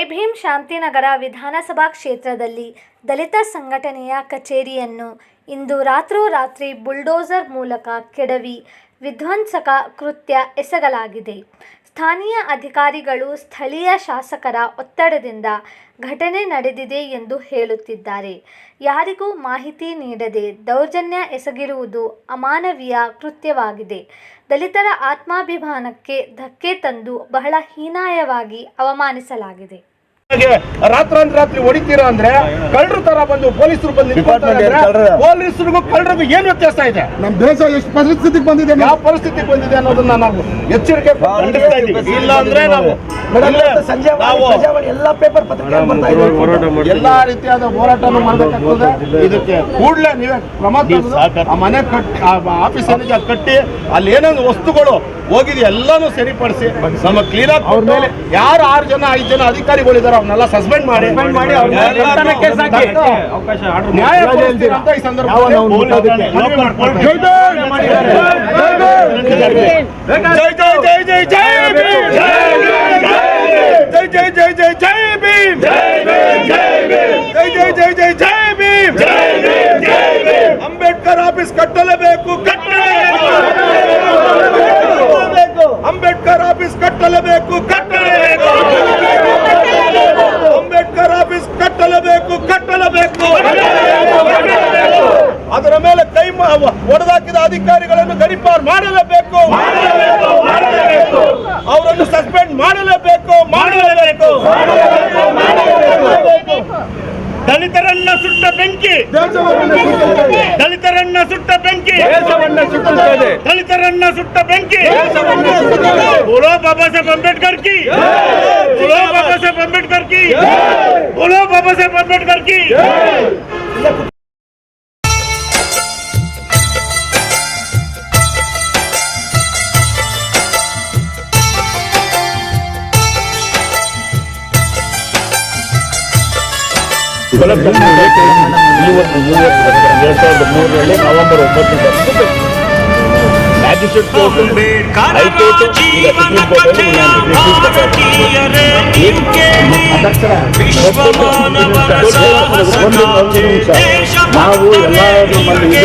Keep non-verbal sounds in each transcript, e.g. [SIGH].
ಜೈ ಭೀಮ್ ಶಾಂತಿನಗರ ವಿಧಾನಸಭಾ ಕ್ಷೇತ್ರದಲ್ಲಿ ದಲಿತ ಸಂಘಟನೆಯ ಕಚೇರಿಯನ್ನು ಇಂದು ರಾತ್ರೋರಾತ್ರಿ ಬುಲ್ಡೋಸರ್ ಮೂಲಕ ಕೆಡವಿ ವಿಧ್ವಂಸಕ ಕೃತ್ಯ ಎಸಗಲಾಗಿದೆ. ಸ್ಥಾನೀಯ ಅಧಿಕಾರಿಗಳು ಸ್ಥಳೀಯ ಶಾಸಕರ ಒತ್ತಡದಿಂದ ಘಟನೆ ನಡೆದಿದೆ ಎಂದು ಹೇಳುತ್ತಿದ್ದಾರೆ. ಯಾರಿಗೂ ಮಾಹಿತಿ ನೀಡದೆ ದೌರ್ಜನ್ಯ ಎಸಗಿರುವುದು ಅಮಾನವೀಯ ಕೃತ್ಯವಾಗಿದೆ. ದಲಿತರ ಆತ್ಮಾಭಿಮಾನಕ್ಕೆ ಧಕ್ಕೆ ತಂದು ಬಹಳ ಹೀನಾಯವಾಗಿ ಅವಮಾನಿಸಲಾಗಿದೆ. ಹಾಗೆ ರಾತ್ರಾಂತ ರಾತ್ರಿ ಹೊಡಿತೀರಾ ಅಂದ್ರೆ ಕಳ್ಳರು ತರ ಬಂದು ಪೊಲೀಸರು ಬಂದು? ಪೊಲೀಸರಿಗೂ ಕಳ್ಳರಿಗೂ ಏನ್ ವ್ಯತ್ಯಾಸ ಇದೆ? ನಮ್ ದೇಶ ಎಷ್ಟು ಪರಿಸ್ಥಿತಿ ಬಂದಿದೆ ಯಾವ ಪರಿಸ್ಥಿತಿ ಬಂದಿದೆ ಅನ್ನೋದನ್ನ ನಾವು ಎಚ್ಚರಿಕೆ ಇಲ್ಲ ಅಂದ್ರೆ ನಾವು ಸಂಜೆ ನಾವು ಪ್ರಜಾವಾಣಿ ಎಲ್ಲಾ ಪೇಪರ್ ಪತ್ರಿಕೆ ಎಲ್ಲಾ ರೀತಿಯಾದ ಹೋರಾಟ ಮಾಡಬೇಕಾಗ್ತದೆ. ಇದಕ್ಕೆ ಕೂಡಲೇ ನೀವೇ ಆ ಮನೆ ಕಟ್ಟಿ ಆ ಆಫೀಸ್ ಏನಿದೆ ಕಟ್ಟಿ ಅಲ್ಲಿ ಏನೇನು ವಸ್ತುಗಳು ಹೋಗಿದೆ ಎಲ್ಲಾನು ಸರಿಪಡಿಸಿ ನಮ್ಮ ಕ್ಲೀನ್ ಅವ್ರ ಮೇಲೆ ಯಾರು ಆರು ಜನ ಐದು ಜನ ಅಧಿಕಾರಿಗಳಿದ್ದಾರೆ ಅವ್ರನ್ನೆಲ್ಲ ಸಸ್ಪೆಂಡ್ ಮಾಡಿ ಮಾಡಿ ಅವ್ರನ್ನ ಕೇಸ್ ಹಾಕಿ ನ್ಯಾಯ ಕೊಡಿಸ್ತೀರಾ ಅಂತ ಈ ಸಂದರ್ಭದಲ್ಲಿ ಯಾವ ನಾವು ಮುಟ್ಟೋದಕ್ಕೆ? ಮನವಿ ಮಾಡ್ಕೊಳ್ತೀವಿ. ಜೈ ಜೈ ಜೈ ಜೈ ಭೀಮ್ ಜೈ ಜೈ ಜೈ ಜೈ ಜೈ ಭೀಮ್ ಜೈ ಜೈ ಜೈ ಜೈ ಜೈ ಭೀಮ್ ಅಂಬೇಡ್ಕರ್ ಆಫೀಸ್ ಕಟ್ಟಲೇಬೇಕು ಕಟ್ಟಲೇಬೇಕು ಅಂಬೇಡ್ಕರ್ ಆಫೀಸ್ ಕಟ್ಟಲೇಬೇಕು ಕಟ್ಟಲೇಬೇಕು ಅಂಬೇಡ್ಕರ್ ಆಫೀಸ್ ಕಟ್ಟಲೇಬೇಕು ಕಟ್ಟಲೇಬೇಕು ಅದರ ಮೇಲೆ ಕೈ ಒಡೆದಾಕಿದ ಅಧಿಕಾರಿಗಳನ್ನು ಗಡಿಪಾರು ಮಾಡಲೇಬೇಕು. ಅವರನ್ನು ಸಸ್ಪೆಂಡ್ ಮಾಡಲೇಬೇಕು ಮಾಡಲೇಬೇಕು. ದಲಿತರನ್ನ ಸುಟ್ಟ ಬೆಂಕಿ. ದಲಿತರನ್ನ ಸುಟ್ಟ ಬೆಂಕಿ. ದಲಿತರನ್ನ ಸುಟ್ಟ ಬೆಂಕಿ. ಬೋಲೋ ಬಾಬಾ ಸಾಹೇಬ್ ಅಂಬೇಡ್ಕರ್ ಕಿ. ಬೋಲೋ ಬಾಬಾ ಸಾಹೇಬ್ ಅಂಬೇಡ್ಕರ್ ಕಿ. ಬೋಲೋ ಬಾಬಾ ಸಾಹೇಬ್ ಅಂಬೇಡ್ಕರ್ ಕಿ. की ಇವತ್ತು ಮೂವತ್ತು ಎರಡ್ ಸಾವಿರದ ಮೂರರಲ್ಲಿ ನವೆಂಬರ್ ಒಂಬತ್ತರಿಂದ ಮ್ಯಾಜಿಸ್ಟ್ರೇಟ್ ಕೋರ್ಟ್ ಹೈಕೋರ್ಟ್ ಈಗ ಸುಪ್ರೀಂ ಕೋರ್ಟ್ ತಕ್ಷಣ ಒಂದು ಒಂದು ನಿಮಿಷ. ನಾವು ಎಲ್ಲ ನಮ್ಮಲ್ಲಿ ಇದೆ.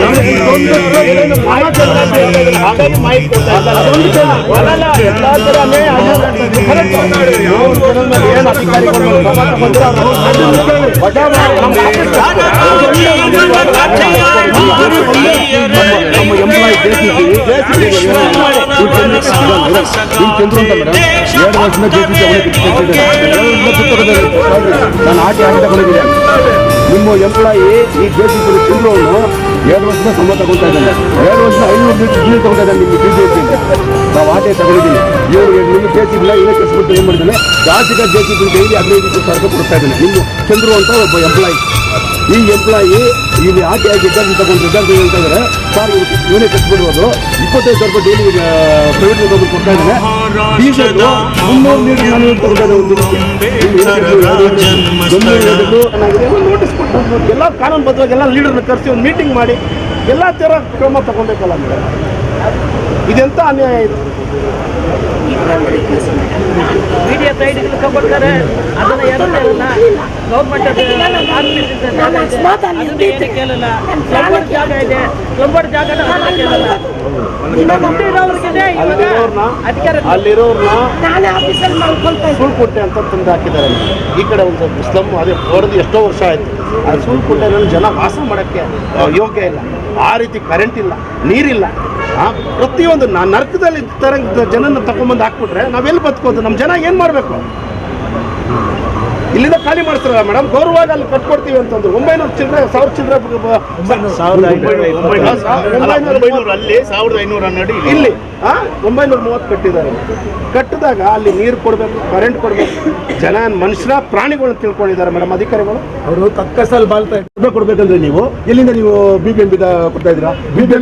ಹಾಗಾಗಿ ಮಾಹಿತಿ ಕೊಡ್ತಾ. ಅಲ್ಲಲ್ಲ, ಎಲ್ಲಾ ಜನರ ಏನು ಅಧಿಕಾರಿಗಳು ನಮ್ಮ ಎಂಪ್ಲಾಯ್ ಜೆಸಿಸಿ ಚಂದ್ರು ಅಂತ ಮೇಡಮ್ ಎರಡು ವರ್ಷದಿಂದ ನಾನು ಆಟಿ ಆಟ ತಗೊಂಡಿದ್ದೀನಿ ನಿಮ್ಮ ಎಂಪ್ಲಾಯಿ ಈ ಚಂದ್ರು ಅವನು ಎರಡು ವರ್ಷದ ಸಂಬಳ ತಗೊಳ್ತಾ ಇದ್ದಾನೆ. ಎರಡು ವರ್ಷದ ಐನೂರು ಜೀವ ತಗೊಳ್ತಾ ಇದ್ದಾನೆ ನಿಮ್ಮ ಟಿ ಸಿ ನಾವು ಆಟೆ ತಗೊಂಡಿದ್ದೀನಿ ಇವರು ನಿಮ್ಮ ದೇಶ ಇಲ್ಲ ಇಲ್ಲ ಕೆಲ್ಸಬಿಟ್ಟು ಏನು ಮಾಡಿದ್ದಾನೆ? ಜಾಸ್ತಿ ದೇಶದ ಡೈಲಿ ಹದಿನೈದು ಸಾವಿರ ರೂಪಾಯಿ ಕೊಡ್ತಾ ಇದ್ದಾನೆ. ನಿಮ್ಮ ಚಂದ್ರು ಅಂತ ಒಬ್ಬ ಎಂಪ್ಲಾಯಿ. ಈ ಎಂಪ್ಲಾಯಿ ಇಲ್ಲಿ ಆಟೆ ಆಗಿ ರಿಟರ್ನ್ ತಗೊಂಡು ರಿಟರ್ನ್ ಹೇಳ್ತಾ ಇದ್ದಾರೆ. ಸರ್ ಇವನೇ ಕಟ್ಬಿಡ್ಬೋದು ಇಪ್ಪತ್ತೈದು ಸಾವಿರ ರೂಪಾಯಿ ಡೈಲಿ ಪ್ರೈವೇಟ್ ತಗೊಂಡು ಕೊಡ್ತಾ ಇದ್ದಾನೆ. ಮುನ್ನೂರು ಲೀಟರ್ ನಾನು ತಗೊಂಡಿದ್ದೆ ಒಂದು ಎಲ್ಲ ಕಾನೂನುಬದ್ಧವಾಗಿ ಎಲ್ಲ ಲೀಡರ್ನ ಕರೆಸಿ ಒಂದು ಮೀಟಿಂಗ್ ಮಾಡಿ ಎಲ್ಲ ಥರ ಕ್ರಮ ತಗೊಬೇಕಲ್ಲ ಮೇಡಮ್ ಇದೆಂತ ಅನ್ಯಾಯ ಇದು? ಮೀಡಿಯಾ ಸೈಡ್ ಇಟ್ಕೊಬಿಡ್ತಾರೆ ಅದನ್ನ ಎರಡಲ್ಲ ಗೌರ್ಮೆಂಟ್ ಕೇಳಲ್ಲ. ಕ್ಲಬ್ಬರ್ ಜಾಗ ಇದೆ. ಕ್ಲಬ್ಬರ್ ಜಾಗ ಕೇಳಲ್ಲ. ಅಲ್ಲಿರೋರ್ನ ಸುಳ್ಳು ಸುಳ್ಕುಟ್ಟೆ ಅಂತ ತಂದು ಹಾಕಿದ್ದಾರೆ. ಈ ಕಡೆ ಒಂದು ಸ್ಲಮ್ ಅದೇ ಹೊಡೆದು ಎಷ್ಟೋ ವರ್ಷ ಆಯ್ತು. ಆ ಸುಳ್ಕುಟ್ಟೆನಲ್ಲಿ ಜನ ವಾಸ ಮಾಡೋಕ್ಕೆ ಯೋಗ್ಯ ಇಲ್ಲ. ಆ ರೀತಿ ಕರೆಂಟ್ ಇಲ್ಲ ನೀರಿಲ್ಲ. ಪ್ರತಿಯೊಂದು ನಾ ನರ್ಕದಲ್ಲಿ ತರ ಜನನ ತಗೊಂಬಂದು ಹಾಕ್ಬಿಟ್ರೆ ನಾವೆಲ್ಲಿ ಬದುಕೋದು ನಮ್ಮ ಜನ ಏನು ಮಾಡಬೇಕು? ಇಲ್ಲಿಂದ ಖಾಲಿ ಮಾಡ್ತಾರಲ್ಲ ಮೇಡಮ್ ಗೌರವವಾಗಿ ಅಲ್ಲಿ ಕಟ್ಕೊಡ್ತೀವಿ ಅಂತಂದ್ರು. ಒಂಬೈನೂರು ಚಿಲ್ಲರೆ ಸಾವಿರ ಚಿಲ್ಲರೆ ಅಲ್ಲಿ ಸಾವಿರದ ಐನೂರ ಹನ್ನೆರಡು ಇಲ್ಲಿ. ಆ, ಒಂಬೈನೂರ ಮೂವತ್ತು ಕಟ್ಟಿದ್ದಾರೆ. ಕಟ್ಟಿದಾಗ ಅಲ್ಲಿ ನೀರು ಕೊಡಬೇಕು ಕರೆಂಟ್ ಕೊಡಬೇಕು. ಜನ ಮನುಷ್ಯರ ಪ್ರಾಣಿಗಳನ್ನ ತಿಳ್ಕೊಂಡಿದ್ದಾರೆ ಮೇಡಮ್ ಅಧಿಕಾರಿಗಳು. ಅವರು ತಕ್ಕಸಲ್ ಬಾಳ್ತಾ ಕೊಡ್ಬೇಕಂದ್ರೆ ನೀವು? ಎಲ್ಲಿಂದ ನೀವು ಬಿ ಬಿ ಎಂ ಕೊಡ್ತಾ ಇದ್ದೀರಾ? ಬಿ ಬಿ ಎಂ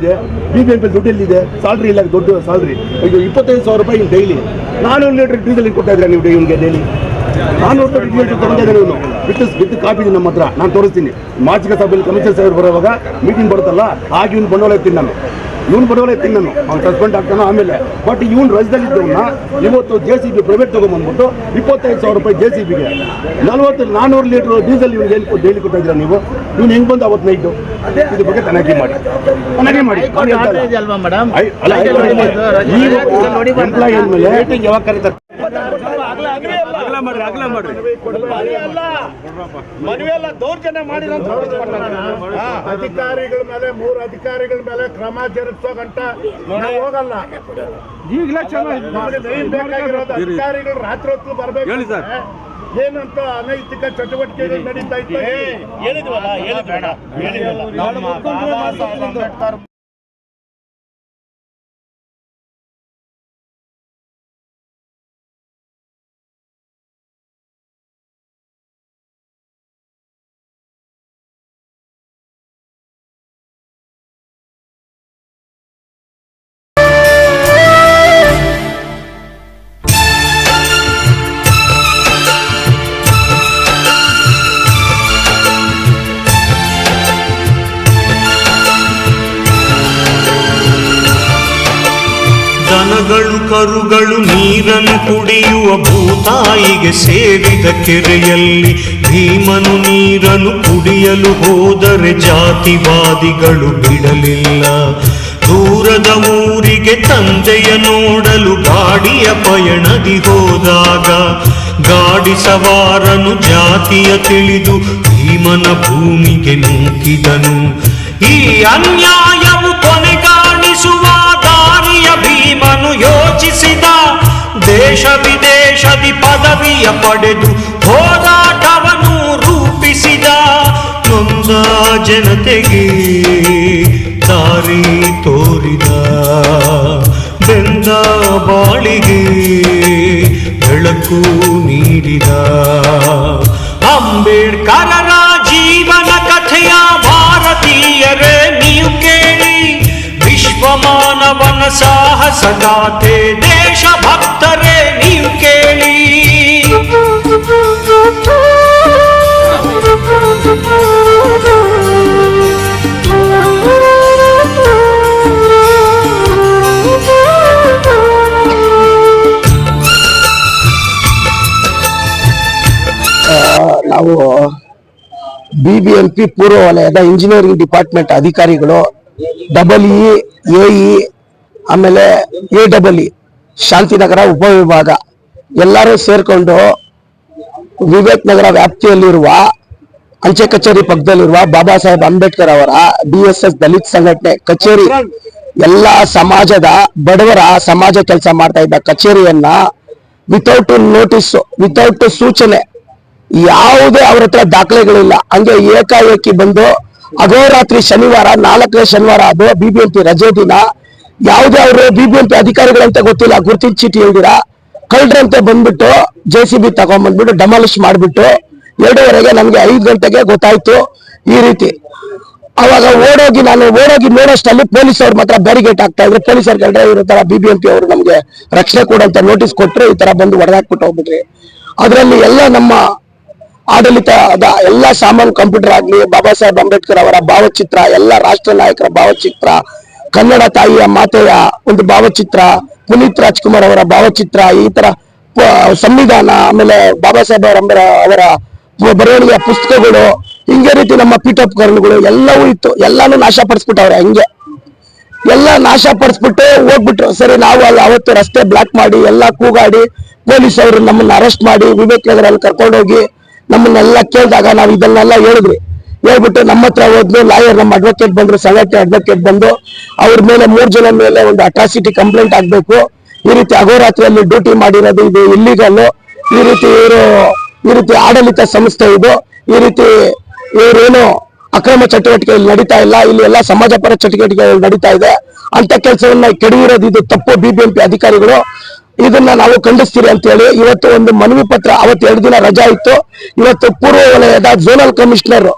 ಇದೆ ಬಿ ಬಿ ಎಂ ಪಿ ದುಡ್ಡು ಎಲ್ಲಿದೆ ಸ್ಯಾಲ್ರಿ ಇಲ್ಲ ದೊಡ್ಡ ಸ್ಯಾಲ್ರಿ ಇದು ಇಪ್ಪತ್ತೈದು ಸಾವಿರ ರೂಪಾಯಿ ಡೈಲಿ ನಾನೂರು ಲೀಟರ್ ಡೀಸೆಲ್ ಕೊಡ್ತಾ ಇದ್ದೀರಾ ನೀವು ಇವನಿಗೆ ಡೈಲಿ ಡೀಸೆಲ್ ತಗೊಂಡಿದ್ದಾನೆ ಇವನು ಬಿಟ್ಟು ಬಿಟ್ಟು ಕಾಪಿ ನಮ್ಮ ಹತ್ರ. ನಾನು ತೋರಿಸ್ತೀನಿ. ಮಾಜಿಕ ಸಭೆಯಲ್ಲಿ ಕಮಿಷನ್ ಸಾಹೇಬ್ ಬರುವಾಗ ಮೀಟಿಂಗ್ ಬರುತ್ತಲ್ಲ ಆಗ ಇವ್ನು ಬಂಡವಾಳ ಎತ್ತೀನಿ ನಾನು. ಇವ್ನು ಬಂಡವಾಳ ಎತ್ತೀನಿ ನಾನು. ಅವ್ನು ಸಸ್ಪೆಂಡ್ ಆಗ್ತಾನೋ ಆಮೇಲೆ. ಬಟ್ ಇವ್ನು ರಜದಲ್ಲಿದ್ದವನ್ನ ಇವತ್ತು ಜೆ ಸಿ ಬಿ ಪ್ರೈವೇಟ್ ತೊಗೊಂಬಂದ್ಬಿಟ್ಟು ಇಪ್ಪತ್ತೈದು ಸಾವಿರ ರೂಪಾಯಿ ಜೆ ಸಿ ಬಿಗೆ ನಲ್ವತ್ತು ನಾನ್ನೂರು ಲೀಟರ್ ಡೀಸೆಲ್ ಇವ್ನಿಗೆ ಏನು ಡೈಲಿ ಇದ್ದೀರಾ ನೀವು? ಇವ್ನು ಹೆಂಗೆ ಬಂದು ಅವತ್ತು ನೈಟು ಇದ್ರ ಬಗ್ಗೆ ತನಿಖೆ ಮಾಡಿ. ತನಿಖೆ ಮಾಡಿ. ಅಲ್ವಾ ಮೇಡಮ್ ಯಾವಾಗ ಅಲ್ವಾ ಮೇಡಮ್ ಮಾಡ್ರಿ ಅಲ್ಲ, ಮಾಡ್ರಿ. ಮದುವೆ ಎಲ್ಲ ದೌರ್ಜನ್ಯ ಮಾಡಿದಂತ ಅಧಿಕಾರಿಗಳ ಮೇಲೆ ಮೂರು ಅಧಿಕಾರಿಗಳ ಮೇಲೆ ಕ್ರಮ ಜರುಗಿಸೋ ಗಂಟ ಹೋಗಲ್ಲ. ಈಗಲೇ ಬೇಕಾಗಿರೋದು ಅಧಿಕಾರಿಗಳು ರಾತ್ರಿ ಹೊತ್ತು ಬರ್ಬೇಕು ಹೇಳಿ ಸರ್. ಏನಂತ ಅನೈತಿಕ ಚಟುವಟಿಕೆಗಳು ನಡೀತಾ ಇತ್ತು? ಹೇಳಿದ್ವಲ್ಲ ಹೇಳಿದ್ವಲ್ಲ. ನೀರನ್ನು ಕುಡಿಯುವ ಭೂತಾಯಿಗೆ ಸೇರಿದ ಕೆರೆಯಲ್ಲಿ ಭೀಮನು ನೀರನ್ನು ಕುಡಿಯಲು ಹೋದರೆ ಜಾತಿವಾದಿಗಳು ಬಿಡಲಿಲ್ಲ. ದೂರದ ಊರಿಗೆ ತಂದೆಯ ನೋಡಲು ಗಾಡಿಯ ಪಯಣದಿ ಹೋದಾಗ ಗಾಡಿ ಸವಾರನು ಜಾತಿಯ ತಿಳಿದು ಭೀಮನ ಭೂಮಿಗೆ ನೂಕಿದನು ಈ ಅನ್ಯಾಯವು ಕೊನೆಗಾಣಿಸುವ ದಾರಿಯ ಭೀಮನು ಯೋಚಿಸಿದ ದೇಶ ವಿದೇಶದಿ ಪದವಿಯ ಪಡೆದು ಹೋರಾಟವನ್ನು ರೂಪಿಸಿದ ನೊಂದ ಜನತೆಗೆ ದಾರಿ ತೋರಿದ ಬೆಂದ ಬಾಳಿಗೆ ಬೆಳಕು ನೀಡಿದ ಅಂಬೇಡ್ಕರರ ಮಾನವನ ಸಾಹಸ ಗಾಥೆ ದೇಶ ಭಕ್ತರೇ ನೀವು ಕೇಳಿ. ನಾವು ಬಿ ಬಿ ಎಂ ಪಿ ಪೂರ್ವ ವಲಯದ ಇಂಜಿನಿಯರಿಂಗ್ ಡಿಪಾರ್ಟ್ಮೆಂಟ್ ಅಧಿಕಾರಿಗಳು ಡಬಲ್ ಇ ಎ ಇ ಆಮೇಲೆ ಎ ಡಬಲ್ ಇ ಶಾಂತಿನಗರ ಉಪವಿಭಾಗ. ಎಲ್ಲರೂ ಸೇರ್ಕೊಂಡು ವಿವೇಕ್ ನಗರ ವ್ಯಾಪ್ತಿಯಲ್ಲಿರುವ ಅಂಚೆ ಕಚೇರಿ ಪಕ್ಕದಲ್ಲಿರುವ ಬಾಬಾ ಸಾಹೇಬ್ ಅಂಬೇಡ್ಕರ್ ಅವರ ಬಿ ಎಸ್ ಎಸ್ ದಲಿತ ಸಂಘಟನೆ ಕಚೇರಿ, ಎಲ್ಲ ಸಮಾಜದ ಬಡವರ ಸಮಾಜ ಕೆಲಸ ಮಾಡ್ತಾ ಇದ್ದ ಕಚೇರಿಯನ್ನ ವಿತೌಟ್ ನೋಟಿಸ್ ವಿತೌಟ್ ಸೂಚನೆ, ಯಾವುದೇ ಅವ್ರ ಹತ್ರ ದಾಖಲೆಗಳಿಲ್ಲ. ಹಂಗೆ ಏಕಾಏಕಿ ಬಂದು ಅಗೋರಾತ್ರಿ ಶನಿವಾರ, ನಾಲ್ಕನೇ ಶನಿವಾರ ಅದು ಬಿಬಿಎಂಪಿ ರಜೆ ದಿನ ಯಾವುದೇ ಅವರು ಬಿಬಿಎಂಪಿ ಅಧಿಕಾರಿಗಳಂತ ಗೊತ್ತಿಲ್ಲ, ಗುರುತಿನ ಚೀಟಿ ಹೇಳಿದಿರ? ಕಳ್ಳರಂತೆ ಬಂದ್ಬಿಟ್ಟು ಜೆ ಸಿ ಬಿ ತಗೊಂಡ್ಬಂದ್ಬಿಟ್ಟು ಡಮಾಲಿಶ್ ಮಾಡ್ಬಿಟ್ಟು ಎರಡೂವರೆಗೆ ನಮಗೆ ಐದು ಗಂಟೆಗೆ ಗೊತ್ತಾಯ್ತು ಈ ರೀತಿ. ಅವಾಗ ಓಡೋಗಿ ನಾನು ಓಡೋಗಿ ನೋಡೋಷ್ಟಲ್ಲಿ ಪೊಲೀಸ್ ಅವ್ರ ಮಾತ್ರ ಬ್ಯಾರಿಗೇಟ್ ಆಗ್ತಾ ಇದ್ರು. ಪೊಲೀಸರ್ ಕಂಡ್ರೆ ಬಿ ತರ ಬಿಬಿಎಂಪಿ ಅವರು ನಮಗೆ ರಕ್ಷಣೆ ಕೊಡಂತ ನೋಟಿಸ್ ಕೊಟ್ಟರು ಈ ತರ ಬಂದು ಹೊಡೆದಾಕ್ಬಿಟ್ಟು ಹೋಗ್ಬಿಟ್ರಿ ಅದರಲ್ಲಿ ಎಲ್ಲ ನಮ್ಮ ಆಡಳಿತದ ಎಲ್ಲ ಸಾಮಾನು ಕಂಪ್ಯೂಟರ್ ಆಗ್ಲಿ, ಬಾಬಾ ಸಾಹೇಬ್ ಅಂಬೇಡ್ಕರ್ ಅವರ ಭಾವಚಿತ್ರ, ಎಲ್ಲ ರಾಷ್ಟ್ರ ನಾಯಕರ ಭಾವಚಿತ್ರ ಕನ್ನಡ ತಾಯಿಯ ಮಾತೆಯ ಒಂದು ಭಾವಚಿತ್ರ, ಪುನೀತ್ ರಾಜ್ಕುಮಾರ್ ಅವರ ಭಾವಚಿತ್ರ, ಈ ತರ ಸಂವಿಧಾನ, ಆಮೇಲೆ ಬಾಬಾ ಸಾಹೇಬ್ ಅವರ ಅವರ ಬರವಣಿಗೆಯ ಪುಸ್ತಕಗಳು, ಹಿಂಗೆ ರೀತಿ ನಮ್ಮ ಪೀಠೋಪಕರಣಗಳು ಎಲ್ಲವೂ ಇತ್ತು. ಎಲ್ಲಾನು ನಾಶ ಪಡಿಸ್ಬಿಟ್ಟವ್ರೆ ಹಂಗೆ. ಎಲ್ಲ ನಾಶ ಪಡಿಸ್ಬಿಟ್ಟು ಹೋಗ್ಬಿಟ್ರು. ಸರಿ, ನಾವು ಅಲ್ಲಿ ಅವತ್ತು ರಸ್ತೆ ಬ್ಲಾಕ್ ಮಾಡಿ, ಎಲ್ಲ ಕೂಗಾಡಿ ಪೊಲೀಸ್ ಅವರು ನಮ್ಮನ್ನ ಅರೆಸ್ಟ್ ಮಾಡಿ, ವಿವೇಕ್ ನಗರಲ್ಲಿ ಕರ್ಕೊಂಡೋಗಿ ನಮ್ಮನ್ನೆಲ್ಲ ಕೇಳಿದಾಗ ನಾವು ಇದನ್ನೆಲ್ಲ ಹೇಳಿದ್ರಿ ಹೇಳ್ಬಿಟ್ಟು ನಮ್ಮ ಹತ್ರ ಹೋದ್ಲು ಲಾಯರ್ ನಮ್ಮ ಅಡ್ವೊಕೇಟ್ ಬಂದ್ರು ಸಂಘಟನೆ ಅಡ್ವೊಕೇಟ್ ಬಂದು, ಅವ್ರ ಮೇಲೆ ಮೂರ್ ಜನ ಮೇಲೆ ಒಂದು ಅಟ್ರಾಸಿಟಿ ಕಂಪ್ಲೇಂಟ್ ಆಗ್ಬೇಕು. ಈ ರೀತಿ ಅಹೋರಾತ್ರಿಯಲ್ಲಿ ಡ್ಯೂಟಿ ಮಾಡಿರೋದು ಇದು ಇಲ್ಲಿಗಲ್ ಈ ರೀತಿ ಇವರು, ಈ ರೀತಿ ಆಡಳಿತ ಸಂಸ್ಥೆ ಇದು. ಈ ರೀತಿ ಇವರೇನು ಅಕ್ರಮ ಚಟುವಟಿಕೆಗಳು ನಡೀತಾ ಇಲ್ಲ. ಇಲ್ಲಿ ಎಲ್ಲ ಸಮಾಜ ಪರ ಚಟುವಟಿಕೆಗಳು ನಡೀತಾ ಇದೆ. ಅಂತ ಕೆಲಸವನ್ನ ಕೆಡವಿರೋದು ಇದು ತಪ್ಪು ಬಿಬಿಎಂಪಿ ಅಧಿಕಾರಿಗಳು. ಇದನ್ನ ನಾವು ಖಂಡಿಸ್ತೀರಿ ಅಂತ ಹೇಳಿ ಇವತ್ತು ಒಂದು ಮನವಿ ಪತ್ರ ಅವತ್ತು ಎರಡು ದಿನ ರಜಾ ಇತ್ತು. ಇವತ್ತು ಪೂರ್ವ ವಲಯದ ಝೋನಲ್ ಕಮಿಷನರ್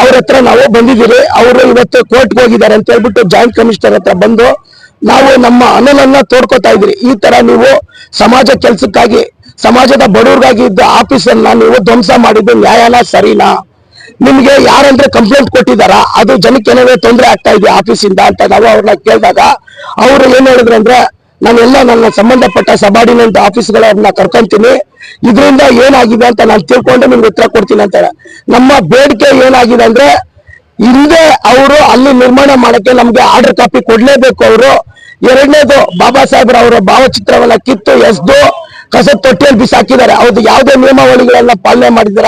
ಅವ್ರ ಹತ್ರ ನಾವು ಬಂದಿದ್ದೀರಿ ಅವರು ಇವತ್ತು ಕೋರ್ಟ್ಗೆ ಹೋಗಿದ್ದಾರೆ ಅಂತ ಹೇಳ್ಬಿಟ್ಟು ಜಾಯಿಂಟ್ ಕಮಿಷನರ್ ಹತ್ರ ಬಂದು ನಾವು ನಮ್ಮ ಅನಲನ್ನ ತೋಡ್ಕೋತಾ ಇದ್ರಿ. ಈ ತರ ನೀವು ಸಮಾಜ ಕೆಲ್ಸಕ್ಕಾಗಿ, ಸಮಾಜದ ಬಡವ್ರಿಗಾಗಿ ಇದ್ದ ಆಫೀಸನ್ನ ನೀವು ಧ್ವಂಸ ಮಾಡಿದ್ದು ನ್ಯಾಯಾಲಯ ಸರಿನಾ? ನಿಮ್ಗೆ ಯಾರಂದ್ರೆ ಕಂಪ್ಲೇಂಟ್ ಕೊಟ್ಟಿದಾರ ಅದು ಜನಕ್ಕೆ ಏನಾದ್ರು ತೊಂದರೆ ಆಗ್ತಾ ಇದೆ ಆಫೀಸಿಂದ ಅಂತ ನಾವು ಅವ್ರನ್ನ ಕೇಳಿದಾಗ ಅವರು ಏನ್ ಹೇಳಿದ್ರು ಅಂದ್ರೆ ನಾನೆಲ್ಲ ನನ್ನ ಸಂಬಂಧಪಟ್ಟ ಸಬಾರ್ಡಿನೇಟ್ ಆಫೀಸ್ಗಳನ್ನ ಕರ್ಕೊಂತೀನಿ. ಇದರಿಂದ ಏನಾಗಿದೆ ಅಂತ ನಾನು ತಿಳ್ಕೊಂಡು ನಿಮ್ಗೆ ಉತ್ತರ ಕೊಡ್ತೀನಿ ಅಂತಾರೆ. ನಮ್ಮ ಬೇಡಿಕೆ ಏನಾಗಿದೆ ಅಂದ್ರೆ, ಹಿಂದೆ ಅವರು ಅಲ್ಲಿ ನಿರ್ಮಾಣ ಮಾಡಕ್ಕೆ ನಮ್ಗೆ ಆರ್ಡರ್ ಕಾಪಿ ಕೊಡ್ಲೇಬೇಕು ಅವರು. ಎರಡನೇದು ಬಾಬಾ ಸಾಹೇಬ್ರ ಅವರ ಭಾವಚಿತ್ರವನ್ನ ಕಿತ್ತು ಎಸ್ದು ಕಸ ತೊಟ್ಟಿಯಲ್ಲಿ ಬಿಸಾಕಿದ್ದಾರೆ. ಅವ್ರದ್ದು ಯಾವುದೇ ನಿಯಮಾವಳಿಗಳನ್ನ ಪಾಲನೆ ಮಾಡಿದಾರ,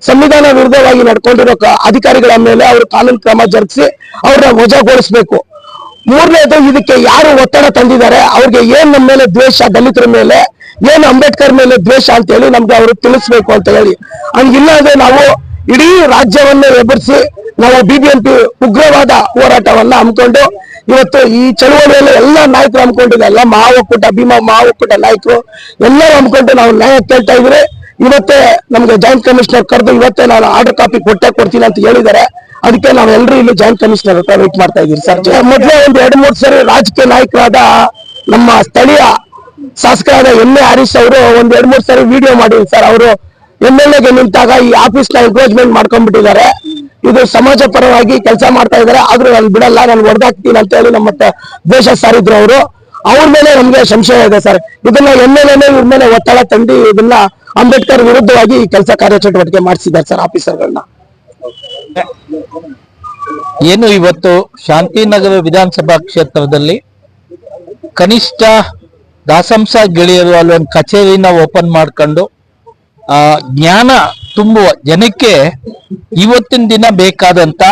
ಸಂವಿಧಾನ ವಿರುದ್ಧವಾಗಿ ನಡ್ಕೊಂಡಿರೋ ಅಧಿಕಾರಿಗಳ ಮೇಲೆ ಅವರು ಕಾನೂನು ಕ್ರಮ ಜರುಗಿಸಿ ಅವ್ರನ್ನ ವಜಾಗೊಳಿಸ್ಬೇಕು. ಮೂರನೇದು ಇದಕ್ಕೆ ಯಾರು ಒತ್ತಡ ತಂದಿದ್ದಾರೆ, ಅವ್ರಿಗೆ ಏನ್ ನಮ್ಮ ಮೇಲೆ ದ್ವೇಷ, ದಲಿತರ ಮೇಲೆ, ಏನ್ ಅಂಬೇಡ್ಕರ್ ಮೇಲೆ ದ್ವೇಷ ಅಂತ ಹೇಳಿ ನಮ್ಗೆ ಅವರು ತಿಳಿಸ್ಬೇಕು ಅಂತ ಹೇಳಿ. ಹಂಗಿಲ್ಲ ಅಂದ್ರೆ ನಾವು ಇಡೀ ರಾಜ್ಯವನ್ನ ಎದುರಿಸಿ ನಾವು ಬಿಬಿಎಂಪಿ ಉಗ್ರವಾದ ಹೋರಾಟವನ್ನ ಹಮ್ಮಿಕೊಂಡು ಇವತ್ತು ಈ ಚಳುವಳಿಯಲ್ಲಿ ಎಲ್ಲ ನಾಯಕರು ಹಮ್ಮಿಕೊಂಡಿದೆ ಎಲ್ಲ ಮಹಾ ಒಕ್ಕೂಟ ಭೀಮಾ ಮಹಾ ಒಕ್ಕೂಟ ನಾಯಕರು ಎಲ್ಲರೂ ಹಮ್ಮಿಕೊಂಡು ನಾವು ನ್ಯಾಯ ಕೇಳ್ತಾ ಇದ್ರೆ ಇವತ್ತೇ ನಮ್ಗೆ ಜಾಯಿಂಟ್ ಕಮಿಷನರ್ ಕರೆದು ಇವತ್ತೇ ನಾನು ಆರ್ಡರ್ ಕಾಪಿ ಕೊಟ್ಟೆ ಕೊಡ್ತೀನಿ ಅಂತ ಹೇಳಿದ್ದಾರೆ. ಅದಕ್ಕೆ ನಾವೆಲ್ಲರೂ ಇಲ್ಲಿ ಜಾಯಿಂಟ್ ಕಮಿಷನರ್ ಹತ್ರ ವೇಟ್ ಮಾಡ್ತಾ ಇದೀವಿ. ಸರ್ ಮೊದಲೇ ಒಂದು ಎರಡು ಮೂರು ಸರಿ ರಾಜಕೀಯ ನಾಯಕರಾದ ನಮ್ಮ ಸ್ಥಳೀಯ ಶಾಸಕರಾದ ಎಂ ಎ ಹರೀಶ್ ಅವರು ಒಂದ್ ಎರಡು ಮೂರು ಸರಿ ವಿಡಿಯೋ ಮಾಡಿದ್ರು. ಸರ್ ಅವರು ಎಂ ಎಲ್ ಎಗೆ ನಿಂತಾಗ ಈ ಆಫೀಸ್ನ ಎಂಕ್ರೋಚ್ಮೆಂಟ್ ಮಾಡ್ಕೊಂಡ್ಬಿಟ್ಟಿದ್ದಾರೆ. ಇದು ಸಮಾಜ ಪರವಾಗಿ ಕೆಲಸ ಮಾಡ್ತಾ ಇದ್ದಾರೆ. ಆದ್ರೂ ನಾನು ಬಿಡಲ್ಲ ನಾನು ಹೊಡೆದಾಕ್ತೀನಿ ಅಂತ ಹೇಳಿ ನಮ್ಮ ದೇಶ ದ್ವೇಷ ಸಾರಿದ್ರು ಅವರು. ಅವ್ರ ಮೇಲೆ ನಮ್ಗೆ ಸಂಶಯ ಇದೆ ಸರ್. ಇದನ್ನ ಎಂ ಎಲ್ ಎನೇ ಇವ್ರ ಮೇಲೆ ಒತ್ತಡ ತಂದು ಇದನ್ನ ಅಂಬೇಡ್ಕರ್ ವಿರುದ್ಧವಾಗಿ ಈ ಕೆಲಸ ಕಾರ್ಯಚಟುವಟಿಕೆ ಮಾಡಿಸಿದ್ದಾರೆ ಸರ್ ಆಫೀಸರ್ಗಳನ್ನ ಏನು ಇವತ್ತು ಶಾಂತಿನಗರ ವಿಧಾನಸಭಾ ಕ್ಷೇತ್ರದಲ್ಲಿ ಕನಿಷ್ಠ ದಾಸಂಸ ಗೆಳೆಯರು ಅಲ್ಲೊಂದು ಕಚೇರಿನ ಓಪನ್ ಮಾಡ್ಕೊಂಡು ಜ್ಞಾನ ತುಂಬುವ ಜನಕ್ಕೆ ಇವತ್ತಿನ ದಿನ ಬೇಕಾದಂತ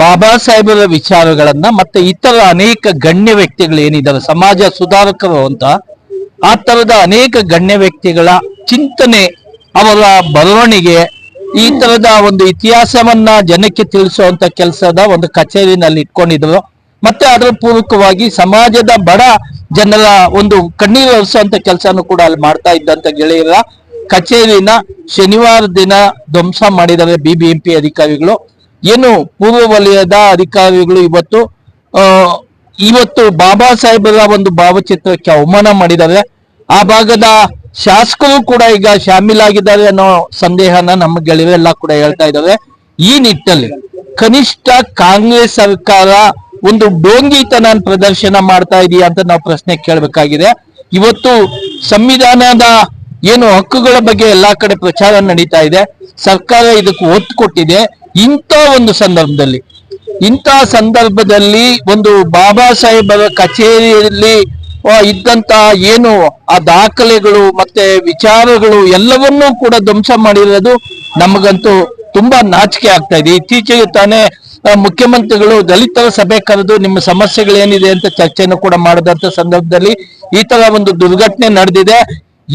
ಬಾಬಾ ಸಾಹೇಬರ ವಿಚಾರಗಳನ್ನ ಮತ್ತೆ ಇತರ ಅನೇಕ ಗಣ್ಯ ವ್ಯಕ್ತಿಗಳು ಏನಿದ್ದಾರೆ, ಸಮಾಜ ಸುಧಾರಕರು ಅಂತ, ಆ ತರದ ಅನೇಕ ಗಣ್ಯ ವ್ಯಕ್ತಿಗಳ ಚಿಂತನೆ ಅವರ ಬರವಣಿಗೆ ಈ ತರದ ಒಂದು ಇತಿಹಾಸವನ್ನ ಜನಕ್ಕೆ ತಿಳಿಸುವಂತ ಕೆಲಸದ ಒಂದು ಕಚೇರಿನಲ್ಲಿ ಇಟ್ಕೊಂಡಿದ್ರು. ಮತ್ತೆ ಅದರ ಪೂರಕವಾಗಿ ಸಮಾಜದ ಬಡ ಜನರ ಒಂದು ಕಣ್ಣೀರು ಹರಿಸುವಂತ ಕೆಲಸನೂ ಕೂಡ ಅಲ್ಲಿ ಮಾಡ್ತಾ ಇದ್ದಂತ ಗೆಳೆಯರ ಕಚೇರಿನ ಶನಿವಾರ ದಿನ ಧ್ವಂಸ ಮಾಡಿದ್ದಾರೆ ಬಿಬಿಎಂಪಿ ಅಧಿಕಾರಿಗಳು. ಏನು ಪೂರ್ವ ವಲಯದ ಅಧಿಕಾರಿಗಳು ಇವತ್ತು ಇವತ್ತು ಬಾಬಾ ಸಾಹೇಬರ ಒಂದು ಭಾವಚಿತ್ರಕ್ಕೆ ಅವಮಾನ ಮಾಡಿದ್ದಾರೆ. ಆ ಭಾಗದ ಶಾಸಕರು ಕೂಡ ಈಗ ಶಾಮೀಲಾಗಿದ್ದಾರೆ ಅನ್ನೋ ಸಂದೇಹನ ನಮ್ಮ ಗೆಳೆಯರೆಲ್ಲ ಕೂಡ ಹೇಳ್ತಾ ಇದ್ದಾರೆ. ಈ ನಿಟ್ಟಲ್ಲಿ ಕನಿಷ್ಠ ಕಾಂಗ್ರೆಸ್ ಸರ್ಕಾರ ಒಂದು ಡೋಂಗಿತನ ಪ್ರದರ್ಶನ ಮಾಡ್ತಾ ಇದೆಯಾ ಅಂತ ನಾವು ಪ್ರಶ್ನೆ ಕೇಳಬೇಕಾಗಿದೆ. ಇವತ್ತು ಸಂವಿಧಾನದ ಏನು ಹಕ್ಕುಗಳ ಬಗ್ಗೆ ಎಲ್ಲಾ ಕಡೆ ಪ್ರಚಾರ ನಡೀತಾ ಇದೆ. ಸರ್ಕಾರ ಇದಕ್ಕೆ ಒತ್ತು ಕೊಟ್ಟಿದೆ. ಇಂಥ ಒಂದು ಸಂದರ್ಭದಲ್ಲಿ, ಇಂಥ ಸಂದರ್ಭದಲ್ಲಿ ಒಂದು ಬಾಬಾ ಸಾಹೇಬರ ಕಚೇರಿಯಲ್ಲಿ ಇದ್ದಂತ ಏನು ಆ ದಾಖಲೆಗಳು ಮತ್ತೆ ವಿಚಾರಗಳು ಎಲ್ಲವನ್ನೂ ಕೂಡ ಧ್ವಂಸ ಮಾಡಿರೋದು ನಮಗಂತೂ ತುಂಬಾ ನಾಚಿಕೆ ಆಗ್ತಾ ಇದೆ. ಇತ್ತೀಚೆಗೆ ತಾನೇ ಮುಖ್ಯಮಂತ್ರಿಗಳು ದಲಿತರ ಸಭೆ ಕರೆದು ನಿಮ್ಮ ಸಮಸ್ಯೆಗಳೇನಿದೆ ಅಂತ ಚರ್ಚೆಯನ್ನು ಕೂಡ ಮಾಡದಂತ ಸಂದರ್ಭದಲ್ಲಿ ಈ ತರ ಒಂದು ದುರ್ಘಟನೆ ನಡೆದಿದೆ.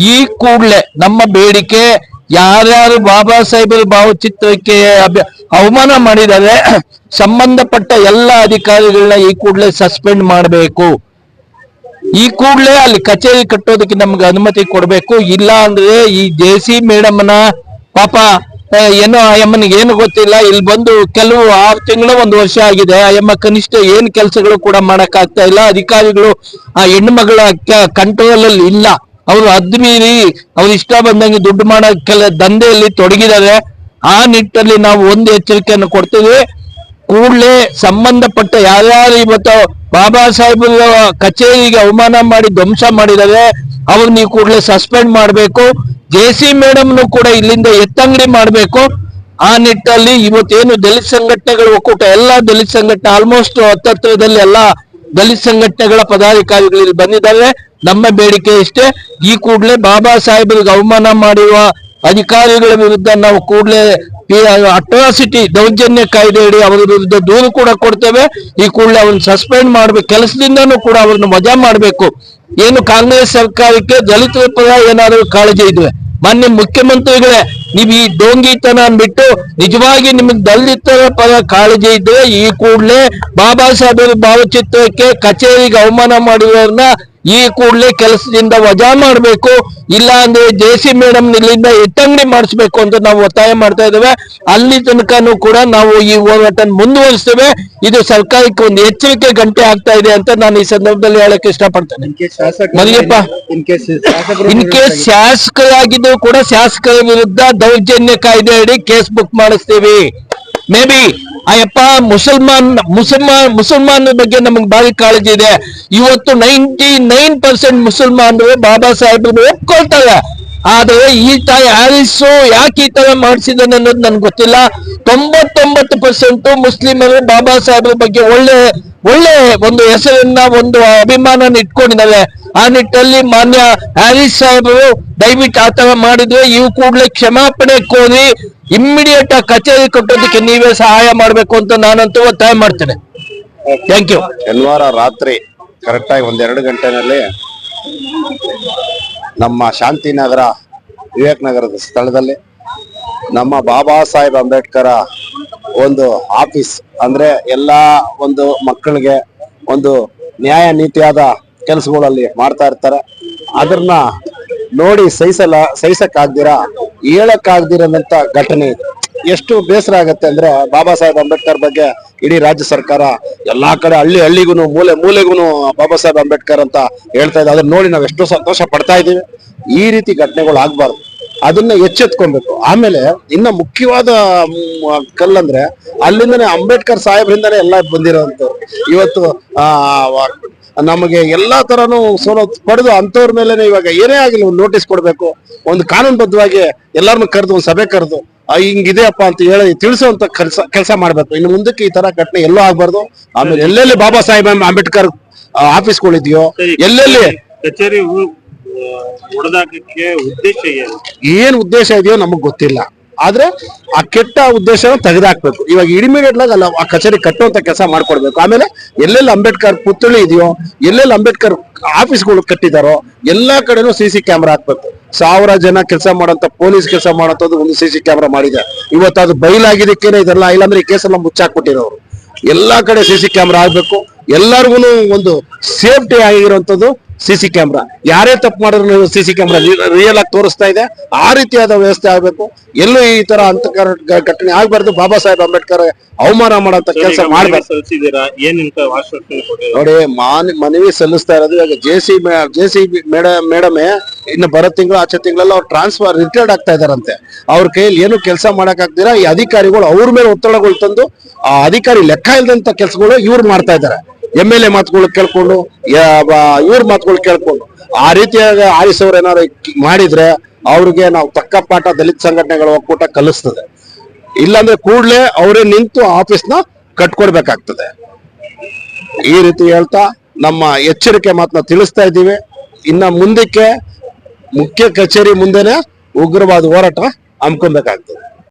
ಈ ಕೂಡಲೇ ನಮ್ಮ ಬೇಡಿಕೆ ಯಾರ್ಯಾರು ಬಾಬಾ ಸಾಹೇಬರ ಭಾವಚಿತ್ರಕ್ಕೆ ಅವಮಾನ ಮಾಡಿದರೆ [CLEARS THROAT] ಸಂಬಂಧಪಟ್ಟ ಎಲ್ಲ ಅಧಿಕಾರಿಗಳನ್ನ ಈ ಕೂಡಲೇ ಸಸ್ಪೆಂಡ್ ಮಾಡಬೇಕು. ಈ ಕೂಡಲೇ ಅಲ್ಲಿ ಕಚೇರಿ ಕಟ್ಟೋದಕ್ಕೆ ನಮ್ಗೆ ಅನುಮತಿ ಕೊಡಬೇಕು. ಇಲ್ಲ ಅಂದ್ರೆ ಈ ಜೆ ಸಿ ಮೇಡಮ್ನ ಪಾಪ ಏನು ಅಯ್ಯಮ್ಮನಿಗೆ ಏನು ಗೊತ್ತಿಲ್ಲ. ಇಲ್ಲಿ ಬಂದು ಕೆಲವು ಆರು ತಿಂಗಳು ಒಂದು ವರ್ಷ ಆಗಿದೆ. ಅಯ್ಯಮ್ಮ ಕನಿಷ್ಠ ಏನ್ ಕೆಲಸಗಳು ಕೂಡ ಮಾಡಕ್ ಆಗ್ತಾ ಇಲ್ಲ. ಅಧಿಕಾರಿಗಳು ಆ ಹೆಣ್ಣು ಮಗಳ ಕಂಟ್ರೋಲ್ ಅಲ್ಲಿ ಇಲ್ಲ. ಅವರು ಅದ್ಮೀರಿ ಅವ್ರು ಇಷ್ಟ ಬಂದಂಗೆ ದುಡ್ಡು ಮಾಡೋ ಕೆಲ ದಂಧೆಯಲ್ಲಿ ತೊಡಗಿದ್ದಾರೆ. ಆ ನಿಟ್ಟಲ್ಲಿ ನಾವು ಒಂದು ಎಚ್ಚರಿಕೆಯನ್ನು ಕೊಡ್ತೀವಿ. ಕೂಡಲೇ ಸಂಬಂಧಪಟ್ಟ ಯಾರ್ಯಾರು ಇವತ್ತು ಬಾಬಾ ಸಾಹೇಬ್ ಕಚೇರಿಗೆ ಅವಮಾನ ಮಾಡಿ ಧ್ವಂಸ ಮಾಡಿದರೆ ಅವ್ರು ನೀವು ಕೂಡಲೇ ಸಸ್ಪೆಂಡ್ ಮಾಡಬೇಕು. ಜೆ ಸಿ ಮೇಡಮ್ನು ಕೂಡ ಇಲ್ಲಿಂದ ಎತ್ತಂಗಡಿ ಮಾಡಬೇಕು. ಆ ನಿಟ್ಟಲ್ಲಿ ಇವತ್ತೇನು ದಲಿತ ಸಂಘಟನೆಗಳು ಒಕ್ಕೂಟ, ಎಲ್ಲಾ ದಲಿತ ಸಂಘಟನೆ ಆಲ್ಮೋಸ್ಟ್ ಹತ್ತತ್ರದಲ್ಲಿ ಎಲ್ಲ ದಲಿತ ಸಂಘಟನೆಗಳ ಪದಾಧಿಕಾರಿಗಳು ಇಲ್ಲಿ ಬಂದಿದ್ದಾರೆ. ನಮ್ಮ ಬೇಡಿಕೆ ಇಷ್ಟೇ. ಈ ಕೂಡಲೇ ಬಾಬಾ ಸಾಹೇಬರಿಗೆ ಅವಮಾನ ಮಾಡಿರುವ ಅಧಿಕಾರಿಗಳ ವಿರುದ್ಧ ನಾವು ಕೂಡಲೇ ಅಟ್ರಾಸಿಟಿ, ದೌರ್ಜನ್ಯ ಕಾಯ್ದೆಯಡಿ ಅವರ ವಿರುದ್ಧ ದೂರು ಕೂಡ ಕೊಡ್ತೇವೆ. ಈ ಕೂಡಲೇ ಅವ್ರನ್ನ ಸಸ್ಪೆಂಡ್ ಮಾಡ್ಬೇಕು. ಕೆಲಸದಿಂದನೂ ಕೂಡ ಅವ್ರನ್ನ ಮಜಾ ಮಾಡಬೇಕು. ಏನು ಕಾಂಗ್ರೆಸ್ ಸರ್ಕಾರಕ್ಕೆ ದಲಿತರ ಪರ ಏನಾದರೂ ಕಾಳಜಿ ಇದ್ವೆ ಮಾನ್ಯ ಮುಖ್ಯಮಂತ್ರಿಗಳೇ, ನೀವು ಈ ಡೋಂಗಿತನ ಬಿಟ್ಟು ನಿಜವಾಗಿ ನಿಮಗೆ ದಲಿತರ ಪರ ಕಾಳಜಿ ಇದ್ರೆ ಈ ಕೂಡಲೇ ಬಾಬಾ ಸಾಹೇಬರ ಭಾವಚಿತ್ರಕ್ಕೆ ಕಚೇರಿಗೆ ಅವಮಾನ ಮಾಡಿರೋರ್ನ ಈ ಕೂಡಲೇ ಕೆಲಸದಿಂದ ವಜಾ ಮಾಡಬೇಕು ಇಲ್ಲ ಅಂದ್ರೆ ಜೆ ಸಿ ಮೇಡಮ್ ಇಲ್ಲಿಂದ ಎಟ್ಟಂಗಡಿ ಮಾಡಿಸ್ಬೇಕು ಅಂತ ನಾವು ಒತ್ತಾಯ ಮಾಡ್ತಾ ಇದ್ದೇವೆ. ಅಲ್ಲಿ ತನಕನೂ ಕೂಡ ನಾವು ಈ ಹೋರಾಟ ಮುಂದುವರಿಸ್ತೇವೆ. ಇದು ಸರ್ಕಾರಕ್ಕೆ ಒಂದು ಎಚ್ಚರಿಕೆ ಗಂಟೆ ಆಗ್ತಾ ಇದೆ ಅಂತ ನಾನು ಈ ಸಂದರ್ಭದಲ್ಲಿ ಹೇಳಕ್ ಇಷ್ಟಪಡ್ತೇನೆ. ಮರಿಯಪ್ಪ. ಇನ್ ಕೇಸ್ ಶಾಸಕರಾಗಿದ್ರು ಕೂಡ ಶಾಸಕರ ವಿರುದ್ಧ ದೌರ್ಜನ್ಯ ಕಾಯ್ದೆ ಅಡಿ ಕೇಸ್ ಬುಕ್ ಮಾಡಿಸ್ತೀವಿ. ಮೇ ಬಿ ಅಯ್ಯಪ್ಪ, ಮುಸಲ್ಮಾನ್ ಮುಸಲ್ಮಾನ್, ಮುಸಲ್ಮಾನರ ಬಗ್ಗೆ ನಮಗೆ ಭಾರಿ ಕಾಳಜಿ ಇದೆ. ಇವತ್ತು ನೈಂಟಿ ನೈನ್ ಪರ್ಸೆಂಟ್ ಮುಸಲ್ಮಾನರು ಬಾಬಾ ಸಾಹೇಬ್ರು ಒಪ್ಕೊಳ್ತಾರೆ ಆದ್ರೆ ಈ ತಾಯಿ ಹ್ಯಾರಿಸ್ ಯಾಕೆ ಈ ತರ ಮಾಡಿಸಿದಾನೆ ಅನ್ನೋದು ನನ್ಗೆ ಗೊತ್ತಿಲ್ಲ. ತೊಂಬತ್ತೊಂಬತ್ತು ಪರ್ಸೆಂಟ್ ಮುಸ್ಲಿಮರು ಬಾಬಾ ಸಾಹೇಬ್ರ ಬಗ್ಗೆ ಒಳ್ಳೆ ಒಳ್ಳೆ ಒಂದು ಹೆಸರನ್ನ, ಒಂದು ಅಭಿಮಾನ ಇಟ್ಕೊಂಡಿದ್ದಾರೆ. ಆ ನಿಟ್ಟಲ್ಲಿ ಮಾನ್ಯ ಹ್ಯಾರಿಸ್ ಸಾಹೇಬರು ದಯವಿಟ್ಟು ಆ ಮಾಡಿದ್ರೆ ಇವು ಕೂಡಲೇ ಕ್ಷಮಾಪಣೆ ಕೋರಿ ಇಮ್ಮಿಡಿಯೇಟ್ ಆಗಿ ಕಚೇರಿ ಕಟ್ಟೋದಕ್ಕೆ ನೀವೇ ಸಹಾಯ ಮಾಡಬೇಕು ಅಂತ ನಾನಂತೂ ಒತ್ತಾಯ ಮಾಡ್ತೇನೆ. ಥ್ಯಾಂಕ್ ಯು ಶನಿವಾರ ರಾತ್ರಿ ಕರೆಕ್ಟಾಗಿ ಒಂದೆರಡು ಗಂಟೆನಲ್ಲಿ ನಮ್ಮ ಶಾಂತಿನಗರ ವಿವೇಕ್ ನಗರದ ಸ್ಥಳದಲ್ಲಿ ನಮ್ಮ ಬಾಬಾ ಸಾಹೇಬ್ ಅಂಬೇಡ್ಕರ ಒಂದು ಆಫೀಸ್ ಅಂದ್ರೆ ಎಲ್ಲ ಒಂದು ಮಕ್ಕಳಿಗೆ ಒಂದು ನ್ಯಾಯ ನೀತಿಯಾದ ಕೆಲಸಗಳಲ್ಲಿ ಮಾಡ್ತಾ ಇರ್ತಾರೆ. ಅದನ್ನ ನೋಡಿ ಸಹಿಸಲ್ಲ ಸಹಿಸಕ್ಕಾಗ್ದಿರ? ಅಂತ ಘಟನೆ ಇದು. ಎಷ್ಟು ಬೇಸರ ಆಗತ್ತೆ ಅಂದ್ರೆ ಬಾಬಾ ಸಾಹೇಬ್ ಅಂಬೇಡ್ಕರ್ ಬಗ್ಗೆ ಇಡೀ ರಾಜ್ಯ ಸರ್ಕಾರ ಎಲ್ಲಾ ಕಡೆ ಹಳ್ಳಿ ಹಳ್ಳಿಗೂ ಮೂಲೆ ಮೂಲೆಗೂ ಬಾಬಾ ಸಾಹೇಬ್ ಅಂಬೇಡ್ಕರ್ ಅಂತ ಹೇಳ್ತಾ ಇದ್ದಾರೆ. ಅದನ್ನ ನೋಡಿ ನಾವು ಎಷ್ಟೋ ಸಂತೋಷ ಪಡ್ತಾ ಇದ್ದೀವಿ. ಈ ರೀತಿ ಘಟನೆಗಳು ಆಗ್ಬಾರ್ದು. ಅದನ್ನ ಎಚ್ಚೆತ್ಕೊಬೇಕು. ಆಮೇಲೆ ಇನ್ನ ಮುಖ್ಯವಾದ ಕಲ್ಲಂದ್ರೆ ಅಲ್ಲಿಂದನೇ ಅಂಬೇಡ್ಕರ್ ಸಾಹೇಬ್ರಿಂದನೇ ಎಲ್ಲ ಬಂದಿರೋಂಥವ್ರು. ಇವತ್ತು ಆ ನಮಗೆ ಎಲ್ಲಾ ತರನು ಸವಲತ್ತು ಪಡೆದು ಅಂತವ್ರ ಮೇಲೆ ಇವಾಗ ಏನೇ ಆಗಿಲ್ಲ ಒಂದು ನೋಟಿಸ್ ಕೊಡಬೇಕು. ಒಂದು ಕಾನೂನುಬದ್ಧವಾಗಿ ಎಲ್ಲಾರನ್ನು ಕರೆದು ಒಂದು ಸಭೆ ಕರೆದು ಹಿಂಗಿದೆಯಪ್ಪ ಅಂತ ಹೇಳಿ ತಿಳಿಸುವಂತ ಕೆಲಸ ಕೆಲಸ ಮಾಡ್ಬೇಕು. ಇನ್ನು ಮುಂದಕ್ಕೆ ಈ ತರ ಘಟನೆ ಎಲ್ಲೂ ಆಗ್ಬಾರ್ದು. ಆಮೇಲೆ ಎಲ್ಲೆಲ್ಲಿ ಬಾಬಾ ಸಾಹೇಬ್ ಅಂಬೇಡ್ಕರ್ ಆಫೀಸ್ಗಳಿದೆಯೋ ಎಲ್ಲೆಲ್ಲಿ ಕಚೇರಿ ಏನು? ಏನ್ ಉದ್ದೇಶ ಇದೆಯೋ ನಮಗ್ ಗೊತ್ತಿಲ್ಲ. ಆದ್ರೆ ಆ ಕೆಟ್ಟ ಉದ್ದೇಶನ ತೆಗೆದಾಕ್ಬೇಕು. ಇವಾಗ ಇಡಿಮಿಡಿಯೇಟ್ ಆಗಿ ಆ ಕಚೇರಿ ಕಟ್ಟುವಂತ ಕೆಲಸ ಮಾಡ್ಕೊಡ್ಬೇಕು. ಆಮೇಲೆ ಎಲ್ಲೆಲ್ಲಿ ಅಂಬೇಡ್ಕರ್ ಪುತ್ಥಳಿ ಇದೆಯೋ, ಎಲ್ಲೆಲ್ಲಿ ಅಂಬೇಡ್ಕರ್ ಆಫೀಸ್ಗಳು ಕಟ್ಟಿದಾರೋ, ಎಲ್ಲಾ ಕಡೆನೂ ಸಿ ಸಿ ಕ್ಯಾಮ್ರಾ ಹಾಕ್ಬೇಕು. ಸಾವಿರ ಜನ ಕೆಲಸ ಮಾಡುವಂತ ಪೊಲೀಸ್ ಕೆಲಸ ಮಾಡೋಂಥದ್ದು ಒಂದು ಸಿ ಸಿ ಕ್ಯಾಮ್ರಾ ಮಾಡಿದೆ. ಇವತ್ತು ಅದು ಬೈಲಾಗಿದ್ದಕ್ಕೇನೆ ಇದೆಲ್ಲ ಇಲ್ಲಾಂದ್ರೆ ಈ ಕೇಸೆಲ್ಲ ಮುಚ್ಚಾಕ್ಬಿಟ್ಟಿರೋರು. ಎಲ್ಲಾ ಕಡೆ ಸಿ ಸಿ ಕ್ಯಾಮ್ರಾ ಆಗ್ಬೇಕು ಎಲ್ಲಾರ್ಗು ಒಂದು ಸೇಫ್ಟಿ ಆಗಿರುವಂತದ್ದು ಸಿ ಸಿ ಕ್ಯಾಮ್ರಾ. ಯಾರೇ ತಪ್ಪು ಮಾಡಿದ್ರು ಸಿಸಿ ಸಿ ಕ್ಯಾಮ್ರಾ ರಿಯಲ್ ಆಗಿ ತೋರಿಸ್ತಾ ಇದೆ. ಆ ರೀತಿಯಾದ ವ್ಯವಸ್ಥೆ ಆಗ್ಬೇಕು. ಎಲ್ಲೂ ಈ ತರ ಅಂತ ಘಟನೆ ಆಗ್ಬಾರ್ದು. ಬಾಬಾ ಸಾಹೇಬ್ ಅಂಬೇಡ್ಕರ್ ಅವಮಾನ ಮಾಡಂತ ಕೆಲಸ ನೋಡಿ ಮಾನ್ ಮನವಿ ಸಲ್ಲಿಸ್ತಾ ಇರೋದು ಇವಾಗ J C J C madam ಮೇಡಮೇ ಇನ್ನು ಬರೋ ತಿಂಗಳು ಆಚೆ ತಿಂಗಳೆಲ್ಲ ಅವ್ರು ಟ್ರಾನ್ಸ್ಫರ್ ರಿಟೈರ್ಡ್ ಆಗ್ತಾ ಇದಾರಂತೆ ಅವ್ರ ಕೈಯಲ್ಲಿ ಏನು ಕೆಲಸ ಮಾಡಕ್ ಈ ಅಧಿಕಾರಿಗಳು ಅವ್ರ ಮೇಲೆ ಒತ್ತಡಗಳು ತಂದು ಆ ಅಧಿಕಾರಿ ಲೆಕ್ಕ ಇಲ್ದಂತ ಕೆಲಸಗಳು ಇವ್ರು ಮಾಡ್ತಾ ಇದಾರೆ ಎಂ ಎಲ್ ಎ ಮಾತುಗಳು ಕೇಳ್ಕೊಂಡು ಇವ್ರ ಮಾತುಗಳು ಕೇಳ್ಕೊಂಡು, ಆ ರೀತಿಯಾಗಿ ಆರಿಸೋರು ಏನಾದ್ರು ಮಾಡಿದ್ರೆ ಅವ್ರಿಗೆ ನಾವು ತಕ್ಕ ಪಾಠ ದಲಿತ ಸಂಘಟನೆಗಳ ಒಕ್ಕೂಟ ಕಲಿಸ್ತದೆ. ಇಲ್ಲಾಂದ್ರೆ ಕೂಡ್ಲೇ ಅವರೇ ನಿಂತು ಆಫೀಸ್ನ ಕಟ್ಕೊಡ್ಬೇಕಾಗ್ತದೆ. ಈ ರೀತಿ ಹೇಳ್ತಾ ನಮ್ಮ ಎಚ್ಚರಿಕೆ ಮಾತನ್ನ ತಿಳಿಸ್ತಾ ಇದ್ದೀವಿ. ಇನ್ನ ಮುಂದಕ್ಕೆ ಮುಖ್ಯ ಕಚೇರಿ ಮುಂದೆನೆ ಉಗ್ರವಾದ ಹೋರಾಟ ಹಮ್ಕೊಬೇಕಾಗ್ತದೆ